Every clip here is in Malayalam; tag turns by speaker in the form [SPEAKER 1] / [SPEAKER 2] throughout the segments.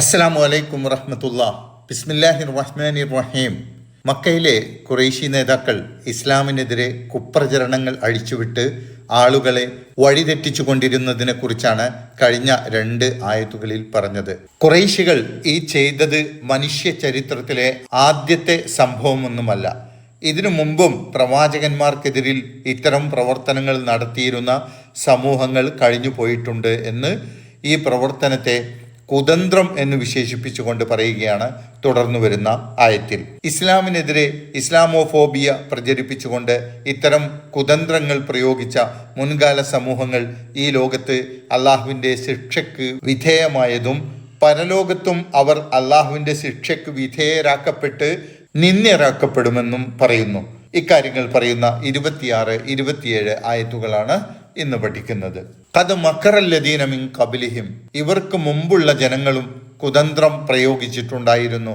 [SPEAKER 1] അസ്സലാമു വലൈക്കും വറഹമത്തുള്ള. ബിസ്മില്ലാഹിർ റഹ്മാൻ റഹീം മക്കയിലെ കുറേശി നേതാക്കൾ ഇസ്ലാമിനെതിരെ കുപ്രചരണങ്ങൾ അഴിച്ചുവിട്ട് ആളുകളെ വഴിതെറ്റിച്ചു കൊണ്ടിരുന്നതിനെ കുറിച്ചാണ് കഴിഞ്ഞ രണ്ട് ആയത്തുകളിൽ പറഞ്ഞത്. കുറേശികൾ ഈ ചെയ്തത് മനുഷ്യ ചരിത്രത്തിലെ ആദ്യത്തെ സംഭവമൊന്നുമല്ല. ഇതിനു മുമ്പും പ്രവാചകന്മാർക്കെതിരിൽ ഇത്തരം പ്രവർത്തനങ്ങൾ നടത്തിയിരുന്ന സമൂഹങ്ങൾ കഴിഞ്ഞു പോയിട്ടുണ്ട് എന്ന് ഈ പ്രവർത്തനത്തെ കുതന്ത്രം എന്ന് വിശേഷിപ്പിച്ചുകൊണ്ട് പറയുകയാണ് തുടർന്നു വരുന്ന ആയത്തിൽ. ഇസ്ലാമിനെതിരെ ഇസ്ലാമോഫോബിയ പ്രചരിപ്പിച്ചുകൊണ്ട് ഇത്തരം കുതന്ത്രങ്ങൾ പ്രയോഗിച്ച മുൻകാല സമൂഹങ്ങൾ ഈ ലോകത്ത് അള്ളാഹുവിന്റെ ശിക്ഷയ്ക്ക് വിധേയമായതും പരലോകത്തും അവർ അള്ളാഹുവിന്റെ ശിക്ഷയ്ക്ക് വിധേയരാക്കപ്പെട്ട് നിന്ദ്യരാക്കപ്പെടുമെന്നും പറയുന്നു. ഇക്കാര്യങ്ങൾ പറയുന്ന ഇരുപത്തിയാറ് ഇരുപത്തിയേഴ് ആയത്തുകളാണ് ഇന്ന് പഠിക്കുന്നത്. കത് മക്കറല്ലദീനമിൻ കബിലിഹിം ഇവർക്ക് മുമ്പുള്ള ജനങ്ങളും കുതന്ത്രം പ്രയോഗിച്ചിട്ടുണ്ടായിരുന്നു.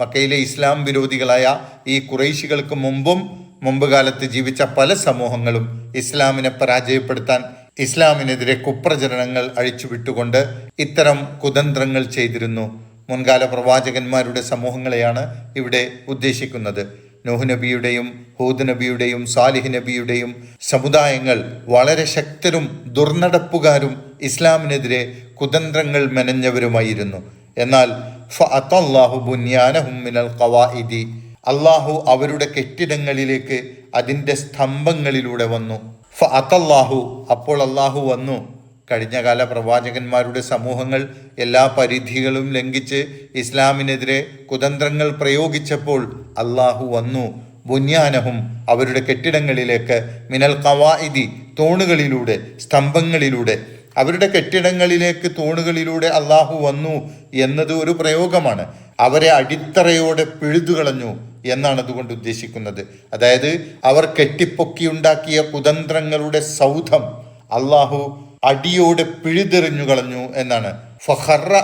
[SPEAKER 1] മക്കയിലെ ഇസ്ലാം വിരോധികളായ ഈ കുറേശികൾക്ക് മുമ്പും മുമ്പ് കാലത്ത് ജീവിച്ച പല സമൂഹങ്ങളും ഇസ്ലാമിനെ പരാജയപ്പെടുത്താൻ ഇസ്ലാമിനെതിരെ കുപ്രചരണങ്ങൾ അഴിച്ചുവിട്ടുകൊണ്ട് ഇത്തരം കുതന്ത്രങ്ങൾ ചെയ്തിരുന്നു. മുൻകാല പ്രവാചകന്മാരുടെ സമൂഹങ്ങളെയാണ് ഇവിടെ ഉദ്ദേശിക്കുന്നത്. നബിയുടെയും ഹൂദ് നബിയുടെയും സാലിഹ് നബിയുടെയും സമുദായങ്ങൾ വളരെ ശക്തരും ദുർനടപ്പുകാരും ഇസ്ലാമിനെതിരെ കുതന്ത്രങ്ങൾ മെനഞ്ഞവരുമായിരുന്നു. എന്നാൽ ബുന്യാനഹും മിനൽ ഖവാഇദി അള്ളാഹു അവരുടെ കെട്ടിടങ്ങളിലേക്ക് അതിന്റെ സ്തംഭങ്ങളിലൂടെ വന്നു. ഫഅത്തല്ലാഹു അപ്പോൾ അള്ളാഹു വന്നു. കഴിഞ്ഞകാല പ്രവാചകന്മാരുടെ സമൂഹങ്ങൾ എല്ലാ പരിധികളും ലംഘിച്ച് ഇസ്ലാമിനെതിരെ കുതന്ത്രങ്ങൾ പ്രയോഗിച്ചപ്പോൾ അള്ളാഹു വന്നു. ബുന്യാനഹും അവരുടെ കെട്ടിടങ്ങളിലേക്ക് മിനൽ കവായിദി തൂണുകളിലൂടെ സ്തംഭങ്ങളിലൂടെ. അവരുടെ കെട്ടിടങ്ങളിലേക്ക് തൂണുകളിലൂടെ അള്ളാഹു വന്നു എന്നത് ഒരു പ്രയോഗമാണ്. അവരെ അടിത്തറയോടെ പിഴുതുകളഞ്ഞു എന്നാണ് അതുകൊണ്ട് ഉദ്ദേശിക്കുന്നത്. അതായത് അവർ കെട്ടിപ്പൊക്കിയുണ്ടാക്കിയ കുതന്ത്രങ്ങളുടെ സൗധം അള്ളാഹു അടിയോടെ പിഴുതെറിഞ്ഞു കളഞ്ഞു എന്നാണ്. ഫഹറ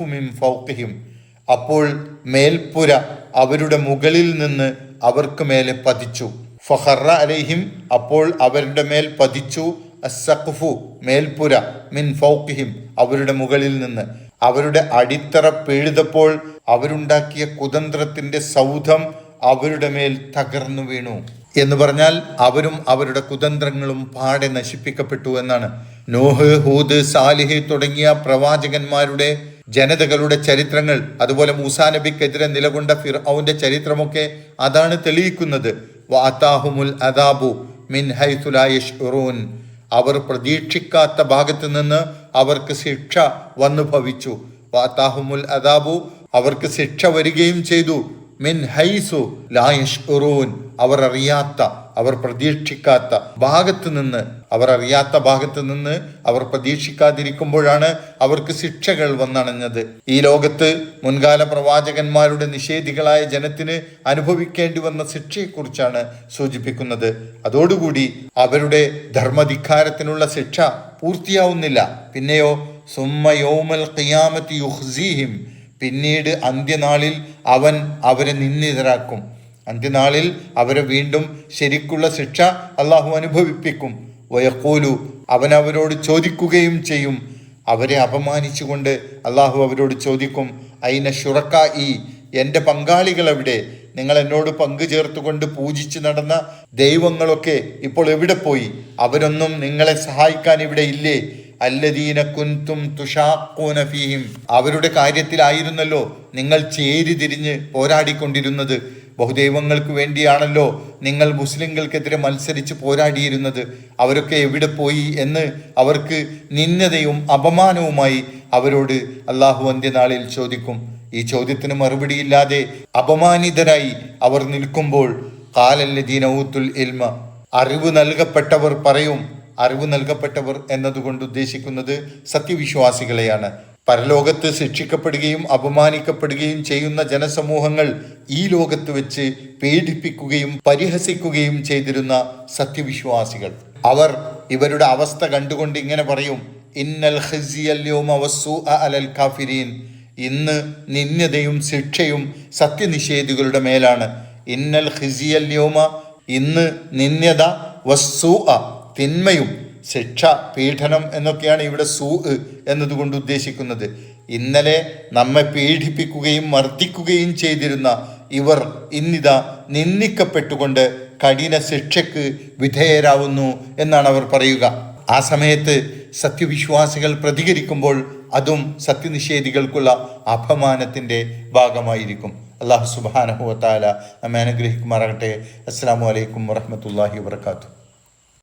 [SPEAKER 1] മിൻ ഫൗഖിഹിം. അപ്പോൾ മേൽപ്പുര അവരുടെ മുകളിൽ നിന്ന് അവർക്ക് മേലെ പതിച്ചു. ഫഹറ അലൈഹിം അപ്പോൾ അവരുടെ മേൽ പതിച്ചു. അസഖുഫു മേൽപ്പുര മിൻ ഫൗഖിഹിം അവരുടെ മുകളിൽ നിന്ന്. അവരുടെ അടിത്തറ പിഴുതപ്പോൾ അവരുണ്ടാക്കിയ കുതന്ത്രത്തിന്റെ സൗധം അവരുടെ മേൽ തകർന്നു വീണു. എന്ന് പറഞ്ഞാൽ അവരും അവരുടെ കുതന്ത്രങ്ങളും പാടെ നശിപ്പിക്കപ്പെട്ടു എന്നാണ്. നോഹ് ഹൂദ് സാലിഹ് തുടങ്ങിയ പ്രവാചകന്മാരുടെ ജനതകളുടെ ചരിത്രങ്ങൾ അതുപോലെ മൂസാ നബിക്കെതിരെ നിലകൊണ്ട ഫിർ ഔന്റെ ചരിത്രമൊക്കെ അതാണ് തെളിയിക്കുന്നത്. വാത്താഹുമുൽ അദാബു മിൻ അവർ പ്രതീക്ഷിക്കാത്ത ഭാഗത്ത് നിന്ന് അവർക്ക് ശിക്ഷ വന്നു ഭവിച്ചു വാത്താഹുമുൽ അദാബു അവർക്ക് ശിക്ഷ വരികയും ചെയ്തു. മിൻ ഹൈസു ലായഷ്റൂൻ അവർ അറിയാത്ത അവർ പ്രതീക്ഷിക്കാത്ത ഭാഗത്ത് നിന്ന് അവർ അറിയാത്ത ഭാഗത്ത് നിന്ന് അവർ പ്രതീക്ഷിക്കാതിരിക്കുമ്പോഴാണ് അവർക്ക് ശിക്ഷകൾ വന്നണഞ്ഞത്. ഈ ലോകത്ത് മുൻകാല പ്രവാചകന്മാരുടെ നിഷേധികളായ ജനത്തിന് അനുഭവിക്കേണ്ടി വന്ന ശിക്ഷയെക്കുറിച്ചാണ് സൂചിപ്പിക്കുന്നത്. അതോടുകൂടി അവരുടെ ധർമ്മധിക്കാരത്തിനുള്ള ശിക്ഷ പൂർത്തിയാവുന്നില്ല. പിന്നെയോ സുമ്മ യൗമൽ ഖിയാമത്ത് യുഹ്സീഹിം. പിന്നീട് അന്ത്യനാളിൽ അവൻ അവരെ നിന്ദിതരാക്കും. അന്ത്യനാളിൽ അവരെ വീണ്ടും ശരിക്കുള്ള ശിക്ഷ അള്ളാഹു അനുഭവിപ്പിക്കും. വയക്കൂലു അവൻ അവരോട് ചോദിക്കുകയും ചെയ്യും. അവരെ അപമാനിച്ചുകൊണ്ട് അള്ളാഹു അവരോട് ചോദിക്കും അയിന ഷുറക്ക ഈ എന്റെ പങ്കാളികൾ എവിടെ നിങ്ങൾ എന്നോട് പങ്കു ചേർത്തുകൊണ്ട് പൂജിച്ചു നടന്ന ദൈവങ്ങളൊക്കെ ഇപ്പോൾ എവിടെ പോയി? അവരൊന്നും നിങ്ങളെ സഹായിക്കാൻ ഇവിടെ ഇല്ലേ? അല്ലദീന കുന്തും തുഷാക്കൂന ഫീഹിം. അവരുടെ കാര്യത്തിലായിരുന്നല്ലോ നിങ്ങൾ ചേരി തിരിഞ്ഞ് പോരാടിക്കൊണ്ടിരുന്നത്. ബഹുദൈവങ്ങൾക്ക് വേണ്ടിയാണല്ലോ നിങ്ങൾ മുസ്ലിങ്ങൾക്കെതിരെ മത്സരിച്ച് പോരാടിയിരുന്നത്. അവരൊക്കെ എവിടെ പോയി എന്ന് അവർക്ക് നിന്ദതയും അപമാനവുമായി അവരോട് അള്ളാഹു അന്ത്യനാളിൽ ചോദിക്കും. ഈ ചോദ്യത്തിന് മറുപടിയില്ലാതെ അപമാനിതരായി അവർ നിൽക്കുമ്പോൾ കാലല്ലദീന ഊത്തുൽ ഇൽമ. അറിവ് നൽകപ്പെട്ടവർ പറയും അറിവ് നൽകപ്പെട്ടവർ എന്നതുകൊണ്ട് ഉദ്ദേശിക്കുന്നത് സത്യവിശ്വാസികളെയാണ്. പരലോകത്ത് ശിക്ഷിക്കപ്പെടുകയും അപമാനിക്കപ്പെടുകയും ചെയ്യുന്ന ജനസമൂഹങ്ങൾ ഈ ലോകത്ത് വെച്ച് പേടിപ്പിക്കുകയും പരിഹസിക്കുകയും ചെയ്തിരുന്ന സത്യവിശ്വാസികൾ. അവർ ഇവരുടെ അവസ്ഥ കണ്ടുകൊണ്ട് ഇങ്ങനെ പറയും ഇന്നൽ അലൽ കാഫിരീൻ. ഇന്ന് നിന്യതയും ശിക്ഷയും സത്യനിഷേധികളുടെ മേലാണ്. ഇന്നൽ ഖിസിയല്യോമ ഇന്ന് നിന്യത വസ്സു തിന്മയും ശിക്ഷ പീഡനം എന്നൊക്കെയാണ് ഇവിടെ സൂ എന്നതുകൊണ്ട് ഉദ്ദേശിക്കുന്നത്. ഇന്നലെ നമ്മെ പീഡിപ്പിക്കുകയും മർദ്ദിക്കുകയും ചെയ്തിരുന്ന ഇവർ ഇന്നിതാ നിന്ദിക്കപ്പെട്ടുകൊണ്ട് കഠിന ശിക്ഷയ്ക്ക് വിധേയരാവുന്നു എന്നാണ് അവർ പറയുക. ആ സമയത്ത് സത്യവിശ്വാസികൾ പ്രതികരിക്കുമ്പോൾ അതും സത്യനിഷേധികൾക്കുള്ള അപമാനത്തിന്റെ ഭാഗമായിരിക്കും. അള്ളാഹു സുബാനഹുവത്താല നമ്മെ അനുഗ്രഹിക്കുമാറാകട്ടെ. അസ്സാം വലൈക്കും വറഹമത്തല്ലാഹി വാത്തു